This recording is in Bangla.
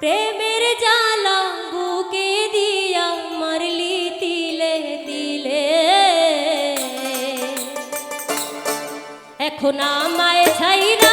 প্রেমের জ্বালা বুকে দিয়া মারলি তিলে তিলে। এখন আমায় ছাইরা